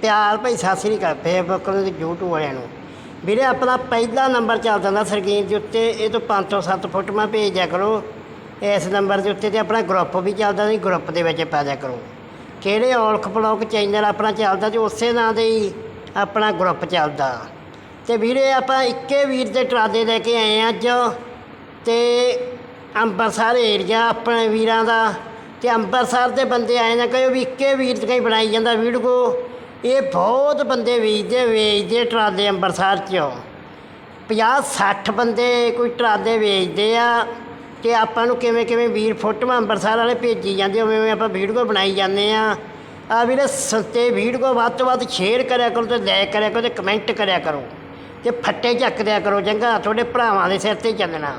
ਪਿਆਰ ਭਾਈ ਸਤਿ ਸ੍ਰੀ ਅਕਾਲ ਫੇਸਬੁੱਕ ਨੂੰ ਤੇ YouTube ਵਾਲਿਆਂ ਨੂੰ। ਵੀਰੇ, ਆਪਣਾ ਪਹਿਲਾ ਨੰਬਰ ਚੱਲਦਾ ਹੁੰਦਾ ਸਕਰੀਨ ਦੇ ਉੱਤੇ, ਇਹ ਤੋਂ 5 ਤੋਂ 7 ਫੋਟੋਆਂ ਭੇਜਿਆ ਕਰੋ। ਇਸ ਨੰਬਰ ਦੇ ਉੱਤੇ ਤੇ ਆਪਣਾ ਗਰੁੱਪ ਵੀ ਚੱਲਦਾ ਨਹੀਂ ਗਰੁੱਪ ਦੇ ਵਿੱਚ ਪਾ ਦਿਆ ਕਰੋ। ਕਿਹੜੇ ਔਲਖ ਬਲੌਗ ਚੈਨਲ ਆਪਣਾ ਚੱਲਦਾ ਤੇ ਉਸੇ ਨਾਂ ਦੇ ਹੀ ਆਪਣਾ ਗਰੁੱਪ ਚੱਲਦਾ। ਤੇ ਵੀਰੇ, ਆਪਾਂ ਇੱਕੇ ਵੀਰ ਦੇ ਟਰਾਦੇ ਲੈ ਕੇ ਆਏ ਹਾਂ ਅੱਜ। ਤੇ ਅੰਬਰਸਰ ਏਰੀਆ ਆਪਣੇ ਵੀਰਾਂ ਦਾ। ਤੇ ਅੰਬਰਸਰ ਦੇ ਬੰਦੇ ਆਏ ਨਾ ਕਹੋ ਵੀ ਇੱਕੇ ਵੀਰ ਤੇ ਕਈ ਬਣਾਈ ਜਾਂਦਾ ਵੀਡੀਓ। ਇਹ ਬਹੁਤ ਬੰਦੇ ਵੇਚਦੇ ਵੇਚਦੇ ਟਰਾਲੇ ਅੰਮ੍ਰਿਤਸਰ 'ਚੋਂ। 50 60 ਬੰਦੇ ਕੋਈ ਟਰਾਲੇ ਵੇਚਦੇ ਆ ਤੇ ਆਪਾਂ ਨੂੰ ਕਿਵੇਂ ਕਿਵੇਂ ਵੀਰ ਫੋਟੋਆਂ ਅੰਮ੍ਰਿਤਸਰ ਵਾਲੇ ਭੇਜੀ ਜਾਂਦੇ ਉਵੇਂ ਉਵੇਂ ਆਪਾਂ ਵੀਡੀਓ ਬਣਾਈ ਜਾਂਦੇ ਆ। ਆ ਵੀਰੇ ਸਤੇ ਵੀਡੀਓ ਵੱਧ ਤੋਂ ਵੱਧ ਸ਼ੇਅਰ ਕਰਿਆ ਕਰੋ ਤੇ ਲਾਈਕ ਕਰਿਆ ਕਰੋ ਤੇ ਕਮੈਂਟ ਕਰਿਆ ਕਰੋ। ਤੇ ਫੱਟੇ ਚੱਕ ਦਿਆ ਕਰੋ, ਚੰਗਾ, ਤੁਹਾਡੇ ਭਰਾਵਾਂ ਦੇ ਸਿਰ ਤੇ ਹੀ ਚੱਲਣਾ।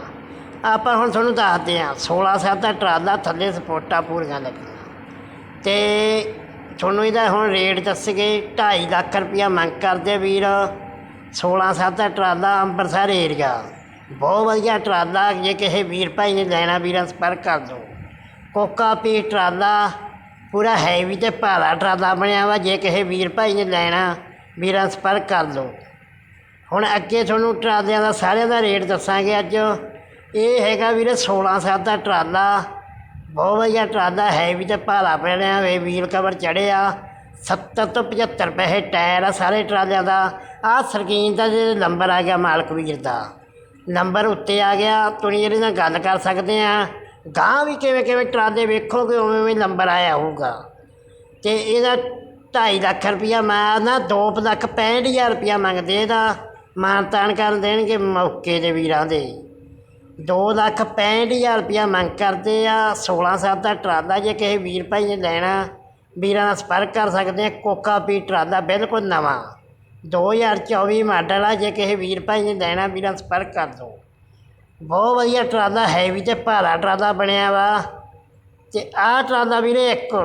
ਆਪਾਂ ਹੁਣ ਤੁਹਾਨੂੰ ਦੱਸਦੇ ਆ 16 ਸਾਲ ਦਾ ਟਰਾਲਾ ਥੱਲੇ ਸਪੋਰਟਾਂ ਪੂਰੀਆਂ ਲੱਗੀਆਂ। ਤੇ ਤੁਹਾਨੂੰ ਇਹਦਾ ਹੁਣ ਰੇਟ ਦੱਸਗੇ 2.5 ਲੱਖ ਰੁਪਇਆ ਮੰਗ ਕਰਦੇ ਵੀਰ। 16 ਸਾਲ ਦਾ ਟਰਾਲਾ ਅੰਮ੍ਰਿਤਸਰ ਏਰੀਆ ਬਹੁਤ ਵਧੀਆ ਟਰਾਲਾ, ਜੇ ਕਿਸੇ ਵੀਰ ਭਾਈ ਨੇ ਲੈਣਾ ਵੀਰਾਂ ਸੰਪਰਕ ਕਰ ਦਿਓ। ਕੋਕਾ ਪੀ ਟਰਾਲਾ, ਪੂਰਾ ਹੈਵੀ ਤੇ ਭਾਰਾ ਟਰਾਲਾ ਬਣਿਆ ਵਾ, ਜੇ ਕਿਸੇ ਵੀਰ ਭਾਈ ਨੇ ਲੈਣਾ, ਵੀਰਾਂ ਸੰਪਰਕ ਕਰ ਦਿਓ। ਹੁਣ ਅੱਗੇ ਤੁਹਾਨੂੰ ਟਰਾਲਿਆਂ ਦਾ ਸਾਰਿਆਂ ਦਾ ਰੇਟ ਦੱਸਾਂਗੇ ਅੱਜ। ਇਹ ਹੈਗਾ ਵੀਰੇ 16 ਸਾਲ ਦਾ ਟਰਾਲਾ। ਬਹੁਤ ਵਧੀਆ ਟਰਾਲਾ ਹੈ ਵੀ ਤਾਂ ਭਾਰਾ ਬਣਿਆ ਵੇ, ਵੀਲ ਕਵਰ ਚੜ੍ਹਿਆ 70 ਤੋਂ 75 ਰੁਪਏ ਟਾਇਰ ਆ ਸਾਰੇ ਟਰਾਲਿਆਂ ਦਾ। ਆਹ ਸਰਕੀਨ ਦਾ ਜੇ ਨੰਬਰ ਆ ਗਿਆ ਮਾਲਕ ਵੀਰ ਦਾ। ਨੰਬਰ ਉੱਤੇ ਆ ਗਿਆ, ਤੁਸੀਂ ਇਹਦੇ ਨਾਲ ਗੱਲ ਕਰ ਸਕਦੇ ਆ। ਗਾਂ ਵੀ ਕਿਵੇਂ ਕਿਵੇਂ ਟਰਾਲੇ ਵੇਖੋਗੇ, ਉਵੇਂ ਉਵੇਂ ਨੰਬਰ ਆਇਆ ਹੋਊਗਾ। ਤੇ ਇਹਦਾ 2.5 ਲੱਖ ਰੁਪਇਆ ਮੈਂ ਨਾ 2 ਲੱਖ 65000 ਰੁਪਇਆ ਮੰਗਦੇ ਇਹਦਾ। ਮਾਨਤਾਨ ਕਰ ਦੇਣਗੇ ਮੌਕੇ ਦੇ ਵੀਰਾਂ ਦੇ। ਦੋ ਲੱਖ ਪੈਂਹਠ ਹਜ਼ਾਰ ਰੁਪਇਆ ਮੰਗ ਕਰਦੇ ਆ 16 ਸੱਤ ਦਾ ਟਰਾਲਾ ਜੇ ਕਿਸੇ ਵੀਰ ਭਾਈ ਨੇ ਲੈਣਾ, ਵੀਰਾਂ ਨਾਲ ਸੰਪਰਕ ਕਰ ਸਕਦੇ ਆ, ਕੋਕਾ ਪੀ ਟਰਾਲਾ ਬਿਲਕੁਲ ਨਵਾਂ। 2024 ਮਾਡਲ ਆ, ਜੇ ਕਿਸੇ ਵੀਰ ਭਾਈ ਨੇ ਲੈਣਾ, ਵੀਰਾਂ ਸੰਪਰਕ ਕਰ ਦਿਓ ਬਹੁਤ ਵਧੀਆ ਟਰਾਲਾ, ਹੈਵੀ ਤੇ ਭਾਰਾ ਟਰਾਲਾ ਬਣਿਆ ਵਾ। ਤੇ ਆਹ ਟਰਾਲਾ ਵੀਰੇ ਇੱਕ।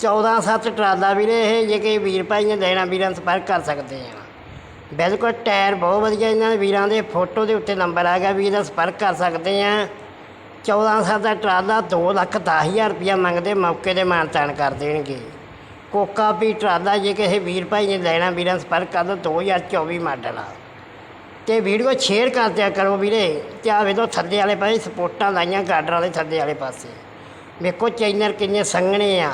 14 ਸੱਤ ਟਰਾਲਾ ਵੀਰੇ ਇਹ, ਜੇ ਕਿਸੇ ਵੀਰ ਭਾਈ ਨੇ ਲੈਣਾ, ਵੀਰਾਂ ਸੰਪਰਕ ਕਰ ਸਕਦੇ ਆ। ਬਿਲਕੁਲ ਟਾਇਰ ਬਹੁਤ ਵਧੀਆ ਇਹਨਾਂ ਦੇ ਵੀਰਾਂ ਦੇ, ਫੋਟੋ ਦੇ ਉੱਤੇ ਨੰਬਰ ਆ ਗਿਆ, ਵੀਰ ਨਾਲ ਸੰਪਰਕ ਕਰ ਸਕਦੇ ਆ। 14 ਸਾਲ ਦਾ ਟਰਾਲਾ 2 ਲੱਖ 10000 ਰੁਪਇਆ ਮੰਗਦੇ, ਮੌਕੇ ਤੇ ਮਾਨਤਾਨ ਕਰ ਦੇਣਗੇ। ਕੋਕਾ ਵੀ ਟਰਾਲਾ ਜੇ ਕਿਸੇ ਵੀਰ ਭਾਈ ਨੇ ਲੈਣਾ, ਵੀਰਾਂ ਸੰਪਰਕ ਕਰ ਦਿਓ 2024 ਮਾਡਲ ਆ। ਤੇ ਵੀਡੀਓ ਸ਼ੇਅਰ ਕਰ ਦਿਆ ਕਰੋ ਵੀਰੇ, ਤੇ ਆ ਵੇਖੋ ਥੱਲੇ ਵਾਲੇ ਪਾਸੇ ਸਪੋਰਟਾਂ ਲਾਈਆਂ ਗਾਡਰ ਵਾਲੇ ਥੱਲੇ ਵਾਲੇ ਪਾਸੇ। ਵੇਖੋ ਚੈਨਰ ਕਿੰਨੇ ਸੰਘਣੇ ਆ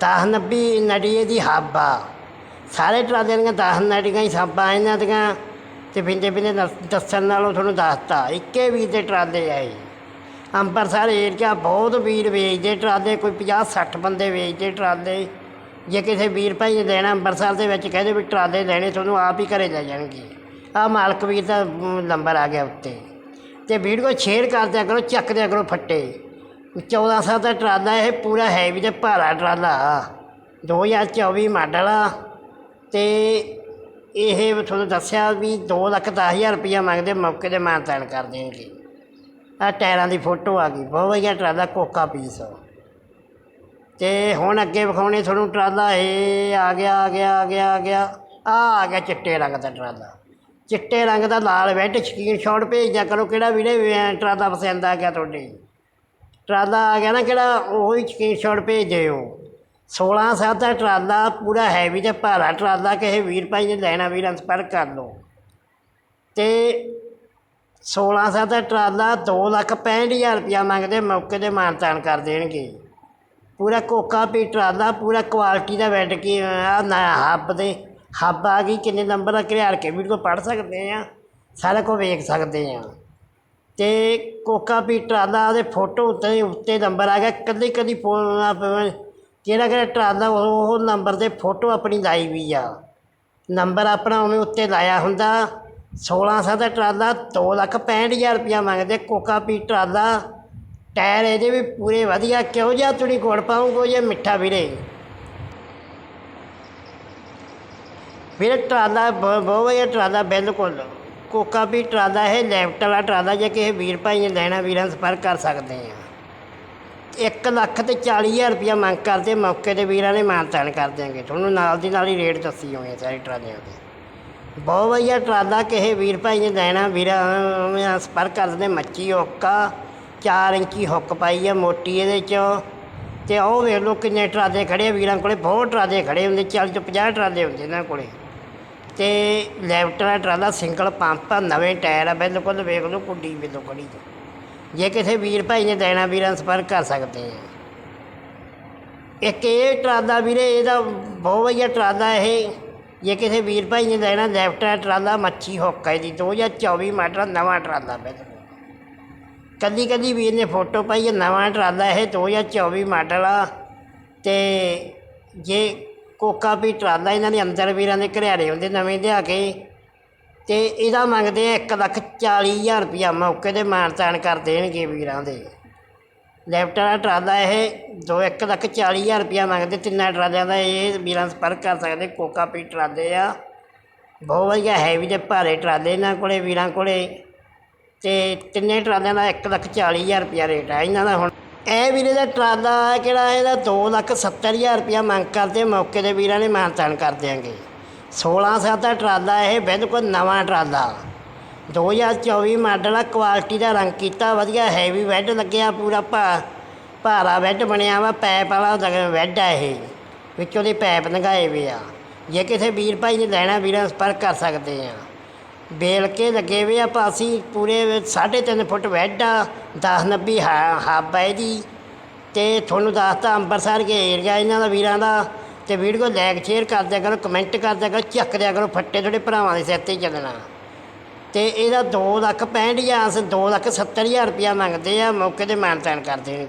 10 90 ਨੜੀਏ ਦੀ ਹੱਬ ਆ। ਸਾਰੇ ਟਰਾਲਿਆਂ ਦੀਆਂ 10 ਨੜੀਆਂ ਹੀ ਸਾਬਾਂ ਇਹਨਾਂ ਦੀਆਂ ਤੇ ਬਿੰਦੇ ਬਿੰਦੇ ਦੱਸ- ਦੱਸਣ ਨਾਲੋਂ ਤੁਹਾਨੂੰ ਦੱਸਤਾ, ਇੱਕੇ ਵੀਰ ਦੇ ਟਰਾਲੇ ਆਏ ਅੰਮ੍ਰਿਤਸਰ ਏਰੀਆ ਬਹੁਤ ਵੀਰ ਵੇਚਦੇ ਟਰਾਲੇ, ਕੋਈ 50 60 ਬੰਦੇ ਵੇਚਦੇ ਟਰਾਲੇ। ਜੇ ਕਿਸੇ ਵੀਰ ਭਾਈ ਨੇ ਦੇਣਾ ਅੰਮ੍ਰਿਤਸਰ ਦੇ ਵਿੱਚ, ਕਹਿੰਦੇ ਵੀ ਟਰਾਲੇ ਲੈਣੇ, ਤੁਹਾਨੂੰ ਆਪ ਹੀ ਘਰੇ ਲੈ ਜਾਣਗੇ। ਆ ਮਾਲਕ ਵੀਰ ਦਾ ਨੰਬਰ ਆ ਗਿਆ ਉੱਤੇ। ਤੇ ਵੀਡੀਓ ਸ਼ੇਅਰ ਕਰ ਦਿਆ ਕਰੋ, ਚੱਕ ਦਿਆ ਕਰੋ ਫੱਟੇ। 14 ਸਾਲ ਦਾ ਟਰਾਲਾ, ਇਹ ਪੂਰਾ ਹੈਵੀ ਤੇ ਭਾਰਾ ਟਰਾਲਾ। 2024 ਮਾਡਲ ਆ। ਅਤੇ ਇਹ ਤੁਹਾਨੂੰ ਦੱਸਿਆ ਵੀ ਦੋ ਲੱਖ ਦਸ ਹਜ਼ਾਰ ਰੁਪਈਆ ਮੰਗਦੇ, ਮੌਕੇ ਤੇ ਮਾਨਤਾਨ ਕਰ ਦੇਣਗੇ। ਆਹ ਟਾਇਰਾਂ ਦੀ ਫੋਟੋ ਆ ਗਈ, ਬਹੁਤ ਵਧੀਆ ਟਰਾਲਾ, ਕੋਕਾ ਪੀਸ। ਤੇ ਹੁਣ ਅੱਗੇ ਵਿਖਾਉਣੇ ਤੁਹਾਨੂੰ ਟਰਾਲਾ, ਇਹ ਆ ਗਿਆ ਆ ਗਿਆ ਆ ਗਿਆ ਆ ਗਿਆ ਆ ਆ ਗਿਆ ਚਿੱਟੇ ਰੰਗ ਦਾ ਟਰਾਲਾ। ਚਿੱਟੇ ਰੰਗ ਦਾ ਲਾਲ ਵੈਟ ਸਕਰੀਨਸ਼ਾਟ ਭੇਜਿਆ ਕਰੋ ਕਿਹੜਾ ਵੀਰੇ, ਵੀ ਟਰਾਲਾ ਪਸੰਦ ਆ ਗਿਆ ਤੁਹਾਡੇ। ਟਰਾਲਾ ਆ ਗਿਆ ਨਾ ਕਿਹੜਾ, ਉਹ ਹੀ ਉਹੀ ਸਕਰੀਨਸ਼ਾਟ ਭੇਜ ਦਿਓ 16 ਸਾਲ ਦਾ ਟਰਾਲਾ ਪੂਰਾ ਹੈਵੀ ਤੇ ਭਾਰਾ ਟਰਾਲਾ, ਕਿਸੇ ਵੀਰ ਭਾਈ ਨੇ ਲੈਣਾ ਵੀਰਾਂ ਨਾਲ ਸੰਪਰਕ ਕਰ ਲਓ। ਤੇ 16 ਸਾਲ ਦਾ ਟਰਾਲਾ 2 ਲੱਖ 65000 ਰੁਪਇਆ ਮੰਗਦੇ, ਮੌਕੇ ਤੇ ਮਾਨਤਾਨ ਕਰ ਦੇਣਗੇ। ਪੂਰਾ ਕੋਕਾ ਪੀ ਟਰਾਲਾ, ਪੂਰਾ ਕੁਆਲਿਟੀ ਦਾ ਬੈੱਡ ਕੀ, ਆ ਨਾ ਹੱਬ ਦੇ, ਹੱਬ ਆ ਗਈ, ਕਿੰਨੇ ਨੰਬਰ ਦਾ ਘਰਿਆੜ ਕੇ ਵੀਡੀਓ ਪੜ੍ਹ ਸਕਦੇ ਆ, ਸਾਰਾ ਕੁਝ ਵੇਖ ਸਕਦੇ ਆ। ਤੇ ਕੋਕਾ ਪੀ ਟਰਾਲਾ ਦੇ ਫੋਟੋ ਉੱਤੇ ਉੱਤੇ ਨੰਬਰ ਆ ਗਿਆ ਕਦੀ ਕਦੀ ਫੋਨ ਜਿਹੜਾ ਕਿਹੜਾ ਟਰਾਲਾ ਉਹ ਉਹ ਨੰਬਰ ਤੇ ਫੋਟੋ ਆਪਣੀ ਲਾਈ ਵੀ ਆ। ਨੰਬਰ ਆਪਣਾ ਉਹਨੇ ਉੱਤੇ ਲਾਇਆ ਹੁੰਦਾ। 16 ਸਾਲ ਦਾ ਟਰਾਲਾ 2 ਲੱਖ 65000 ਰੁਪਇਆ ਮੰਗਦੇ ਕੋਕਾ ਪੀ ਟਰਾਲਾ ਟਾਇਰ ਇਹਦੇ ਵੀ ਪੂਰੇ ਵਧੀਆ ਕਿਉਂ ਜਿਹਾ ਤੁਸੀਂ ਗੁੜ ਪਾਉਂਗੇ ਜਾਂ ਮਿੱਠਾ ਵੀਰੇ। ਵੀਰੇ ਟਰਾਲਾ ਬ- ਬਹੁਤ ਵਧੀਆ ਟਰਾਲਾ ਬਿਲਕੁਲ। ਕੋਕਾ ਵੀ ਟਰਾਲਾ ਇਹ ਲੈਫਟ ਵਾਲਾ ਟਰਾਲਾ ਜੇ ਕਿਸੇ ਵੀਰ ਭਾਈ ਨੇ ਲੈਣਾ, ਵੀਰਾਂ ਨਾਲ ਸੰਪਰਕ ਕਰ ਸਕਦੇ ਆ। 1 ਲੱਖ ਤੇ 40000 ਰੁਪਇਆ ਮੰਗ ਕਰਦੇ, ਮੌਕੇ ਤੇ ਵੀਰਾਂ ਨੇ ਮਾਨਤਾਨ ਕਰ ਦਿਆਂਗੇ। ਤੁਹਾਨੂੰ ਨਾਲ ਦੀ ਨਾਲ ਹੀ ਰੇਟ ਦੱਸੀ ਹੋਣੀ ਸਾਰੇ ਟਰਾਲਿਆਂ ਦੇ। ਬਹੁਤ ਵਧੀਆ ਟਰਾਲਾ ਕਿਸੇ ਵੀਰ ਭਾਈ ਨੇ ਲੈਣਾ। ਵੀਰਾਂ ਨਾਲ ਸੰਪਰਕ ਕਰਦੇ ਮੱਛੀ ਹੁੱਕਾ 4 ਇੰਚੀ ਹੁੱਕ ਪਾਈ ਆ ਮੋਟੀ ਇਹਦੇ 'ਚੋਂ। ਤੇ ਉਹ ਵੇਖ ਲਓ ਕਿੰਨੇ ਟਰਾਲੇ ਖੜੇ ਵੀਰਾਂ ਕੋਲੇ ਬਹੁਤ ਟਰਾਲੇ ਖੜੇ ਹੁੰਦੇ 40 ਤੋਂ 50 ਟਰਾਲੇ ਹੁੰਦੇ ਇਹਨਾਂ ਕੋਲੇ। ਤੇ ਲੈਫਟ ਵਾਲਾ ਟਰਾਲਾ ਸਿੰਗਲ ਪੰਪ ਆ, ਨਵੇਂ ਟਾਇਰ ਆ, ਬਿਲਕੁਲ ਵੇਖ ਲਓ ਕੁੱਡੀ ਬਿਲੋ ਖੜੀ ਜੇ ਕਿਸੇ ਵੀਰ ਭਾਈ ਨੇ ਦੇਣਾ ਵੀਰਾਂ ਨਾਲ ਸੰਪਰਕ ਕਰ ਸਕਦੇ ਆ। ਇੱਕ ਇਹ ਟਰਾਲਾ ਵੀਰੇ, ਇਹਦਾ ਬਹੁਤ ਵਧੀਆ ਟਰਾਲਾ ਇਹ। ਜੇ ਕਿਸੇ ਵੀਰ ਭਾਈ ਨੇ ਲੈਣਾ ਲੈਫਟ ਵਾਲਾ ਟਰਾਲਾ, ਮੱਛੀ ਹੋਕਾ ਇਹਦੀ 2024 ਮਾਡਲ ਨਵਾਂ ਟਰਾਲਾ ਬਿਲਕੁਲ ਕੱਲੀ ਕੱਲੀ ਵੀਰ ਨੇ ਫੋਟੋ ਪਾਈ ਹੈ ਨਵਾਂ ਟਰਾਲਾ ਇਹ 2024 ਮਾਡਲ ਆ। ਤੇ ਜੇ ਕੋਕਾ ਵੀ ਟਰਾਲਾ ਇਹਨਾਂ ਦੇ ਅੰਦਰ ਵੀਰਾਂ ਦੇ ਘਰਿਆਰੇ ਹੁੰਦੇ, ਨਵੇਂ ਲਿਆ ਕੇ ਤੇ ਇਹਦਾ ਮੰਗਦੇ ਆ 1 ਲੱਖ 40 ਹਜ਼ਾਰ ਰੁਪਇਆ ਮੌਕੇ ਤੇ ਮਾਨਤਾਨ ਕਰ ਦੇਣਗੇ ਵੀਰਾਂ ਦੇ। ਲੈਫਟ ਵਾਲਾ ਟਰਾਲਾ ਇਹ ਦੋ ਇੱਕ ਲੱਖ 40 ਹਜ਼ਾਰ ਰੁਪਇਆ ਮੰਗਦੇ, ਤਿੰਨਾਂ ਟਰਾਲਿਆਂ ਦਾ ਇਹ ਵੀਰਾਂ ਸੰਪਰਕ ਕਰ ਸਕਦੇ, ਕੋਕਾ ਪੀ ਟਰਾਲੇ ਆ। ਬਹੁਤ ਵਧੀਆ ਹੈਵੀ ਤੇ ਭਾਰੇ ਟਰਾਲੇ ਇਹਨਾਂ ਕੋਲੇ, ਵੀਰਾਂ ਕੋਲੇ। ਤੇ ਤਿੰਨੇ ਟਰਾਲਿਆਂ ਦਾ 1 ਲੱਖ 40 ਹਜ਼ਾਰ ਰੁਪਇਆ ਰੇਟ ਆ ਇਹਨਾਂ ਦਾ ਹੁਣ। ਇਹ ਵੀਰੇ ਦਾ ਟਰਾਲਾ ਕਿਹੜਾ, ਇਹਦਾ 2 ਲੱਖ 70 ਹਜ਼ਾਰ ਰੁਪਇਆ ਮੰਗ ਕਰਦੇ, ਮੌਕੇ ਦੇ ਵੀਰਾਂ ਨੇ ਮਾਨਤਾਨ ਕਰ ਦਿਆਂਗੇ। 16 ਸਾਲ ਦਾ ਟਰਾਲਾ ਇਹ ਬਿਲਕੁਲ ਨਵਾਂ ਟਰਾਲਾ। 2024 ਮਾਡਲ ਆ ਕੁਆਲਿਟੀ ਦਾ ਰੰਗ ਕੀਤਾ, ਵਧੀਆ ਹੈਵੀ ਬੈੱਡ ਲੱਗਿਆ ਪੂਰਾ ਭਾ, ਭਾਰਾ ਬੈੱਡ ਬਣਿਆ ਵਾ ਪੈਪ ਵਾਲਾ ਲਗ- ਬੈੱਡ ਆ ਇਹ। ਵਿੱਚੋਂ ਦੇ ਪੈਪ ਲੰਘਾਏ ਵੇ ਆ। ਜੇ ਕਿਸੇ ਵੀਰ ਭਾਈ ਨੇ ਲੈਣਾ, ਵੀਰਾਂ ਸੰਪਰਕ ਕਰ ਸਕਦੇ ਆ। ਬੇਲ ਕੇ ਲੱਗੇ ਵੇ ਆ ਪਾਸੀ, ਪੂਰੇ 3.5 ਫੁੱਟ ਬੈੱਡ ਆ 10 90 ਹੱਬ ਹੈ ਇਹਦੀ। ਤੇ ਤੁਹਾਨੂੰ ਦੱਸਤਾ ਅੰਮ੍ਰਿਤਸਰ ਕੇ ਏਰੀਆ ਇਹਨਾਂ ਦਾ ਵੀਰਾਂ ਦਾ। ਤੇ ਵੀਡੀਓ ਲਾਈਕ ਸ਼ੇਅਰ ਕਰ ਦਿਆ ਕਰੋ ਕਮੈਂਟ ਕਰ ਦਿਆ ਕਰੋ, ਚੱਕ ਦਿਆ ਕਰੋ, ਫੱਟੇ ਤੁਹਾਡੇ ਭਰਾਵਾਂ ਦੇ ਸਿਰ ਤੇ ਚੱਲਣਾ। ਤੇ ਇਹਦਾ 2 ਲੱਖ 65 ਹਜ਼ਾਰ 2 ਲੱਖ 70 ਹਜ਼ਾਰ ਰੁਪਇਆ ਮੰਗਦੇ ਆ, ਮੌਕੇ ਤੇ ਮਾਨਤਾਨ ਕਰ ਦੇਣਗੇ